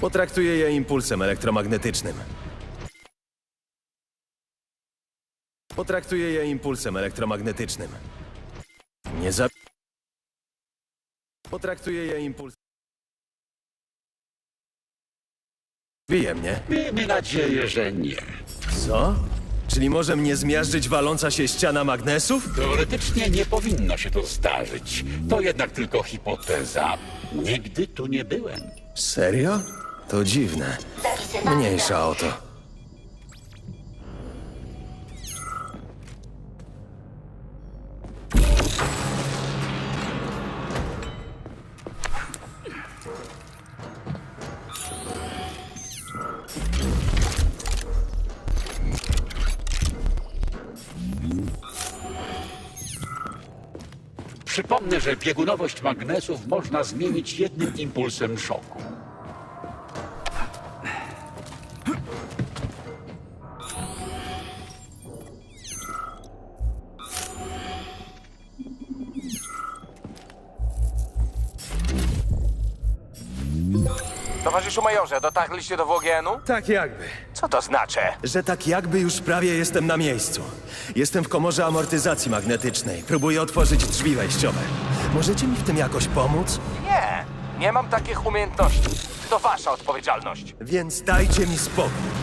Potraktuję je impulsem elektromagnetycznym. Potraktuję je impulsem elektromagnetycznym. Nie za... Potraktuję je impulsem... Bije mnie. Miejmy nadzieję, że nie. Co? Czyli może mnie zmiażdżyć waląca się ściana magnesów? Teoretycznie nie powinno się to zdarzyć. To jednak tylko hipoteza. Nigdy tu nie byłem. Serio? To dziwne. Mniejsza o to. Przypomnę, że biegunowość magnesów można zmienić jednym impulsem szoku. Towarzyszu majorze, dotarliście do WGN-u? Tak jakby. Co to znaczy? Że tak jakby już prawie jestem na miejscu. Jestem w komorze amortyzacji magnetycznej. Próbuję otworzyć drzwi wejściowe. Możecie mi w tym jakoś pomóc? Nie, nie mam takich umiejętności. To wasza odpowiedzialność. Więc dajcie mi spokój.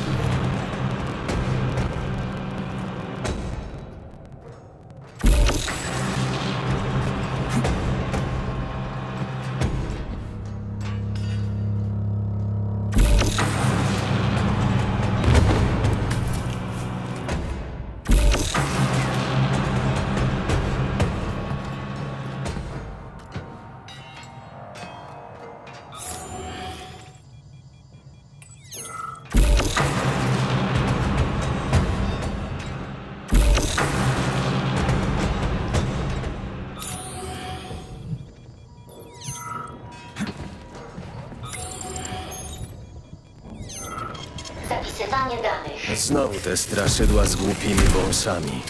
Danych. Znowu te straszydła z głupimi wąsami.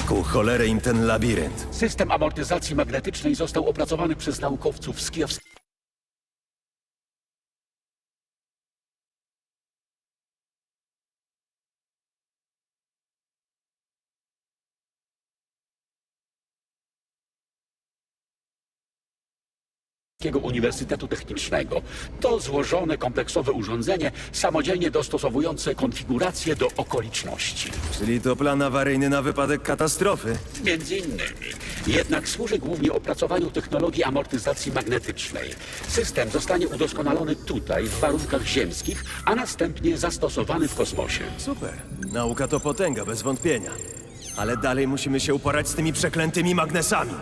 Jaką cholerę im ten labirynt? System amortyzacji magnetycznej został opracowany przez naukowców z Kijowskiego Uniwersytetu Technicznego. To złożone, kompleksowe urządzenie, samodzielnie dostosowujące konfigurację do okoliczności. Czyli to plan awaryjny na wypadek katastrofy. Między innymi. Jednak służy głównie opracowaniu technologii amortyzacji magnetycznej. System zostanie udoskonalony tutaj, w warunkach ziemskich, a następnie zastosowany w kosmosie. Super. Nauka to potęga, bez wątpienia. Ale dalej musimy się uporać z tymi przeklętymi magnesami.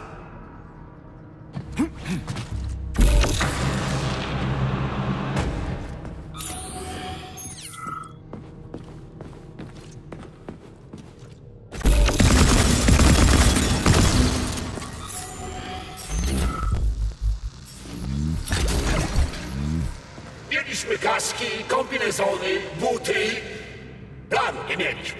Mieliśmy kaski, kombinezony, buty. Planu nie mieliśmy.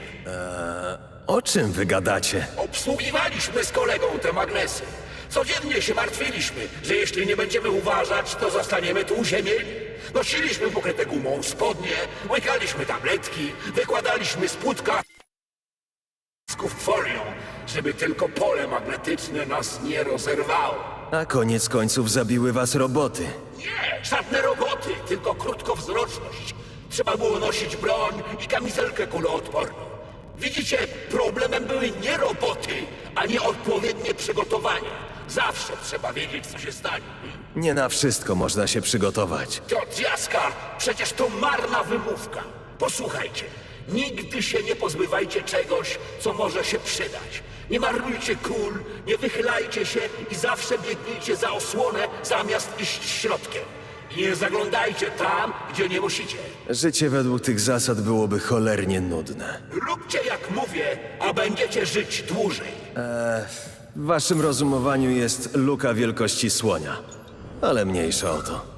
O czym wy gadacie? Obsługiwaliśmy z kolegą te magnesy. Codziennie się martwiliśmy, że jeśli nie będziemy uważać, to zostaniemy tu uziemieni. Nosiliśmy pokryte gumą spodnie, łykaliśmy tabletki, wykładaliśmy z płutka folią, żeby tylko pole magnetyczne nas nie rozerwało. A koniec końców zabiły was roboty. Nie, żadne roboty, tylko krótkowzroczność. Trzeba było nosić broń i kamizelkę kuloodporną. Widzicie, problemem były nie roboty, a nie odpowiednie przygotowania. Zawsze trzeba wiedzieć, co się stanie. Nie na wszystko można się przygotować. To dziaska, przecież to marna wymówka. Posłuchajcie, nigdy się nie pozbywajcie czegoś, co może się przydać. Nie marnujcie kul, nie wychylajcie się i zawsze biegnijcie za osłonę, zamiast iść środkiem. I nie zaglądajcie tam, gdzie nie musicie. Życie według tych zasad byłoby cholernie nudne. Róbcie jak mówię, a będziecie żyć dłużej. W waszym rozumowaniu jest luka wielkości słonia. Ale mniejsza o to.